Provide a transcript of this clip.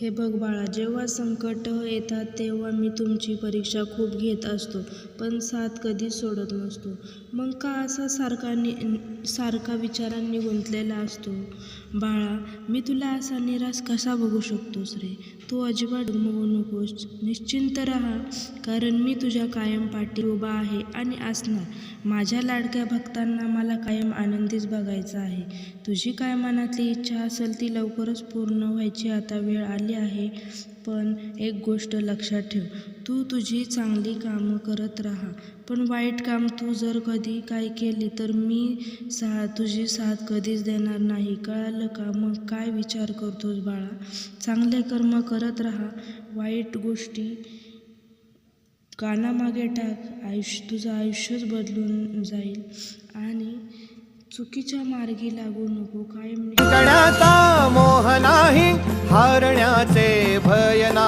हे बघ बाळा जेव्हा संकट येतात तेव्हा मी तुमची परीक्षा खूप घेत असतो पण साथ कधीच सोडत नसतो. मग का असा सारखा नि सारखा विचारांनी गुंतलेला असतो? बाळा मी तुला असा निराश कसा बघू शकतोस रे? तू अजिबात डगमगू नकोस. निश्चिंत राहा कारण मी तुझ्या कायम पाठी उभा आहे आणि असणार. माझ्या लाडक्या भक्तांना मला कायम आनंदीच बघायचं आहे. तुझी काय मनातली इच्छा असेल ती लवकरच पूर्ण व्हायची. आता वेळ आली आहे. पण एक गोष्ट लक्षात ठेव तू तुझी चांगली कामं करत राहा. पण वाईट काम तू जर कधी काय केली तर मी सा तुझी साथ कधीच देणार नाही. कळालं का? मग काय विचार करतोस बाळा? चांगले कर्म करत राहा. वाईट गोष्टी कानामागे टाक. आयुष्य तुझं आयुष्यच बदलून जाईल. आणि चुकीच्या मार्गी लागू नको. कायम मोह नाही. हारण्याचे भयना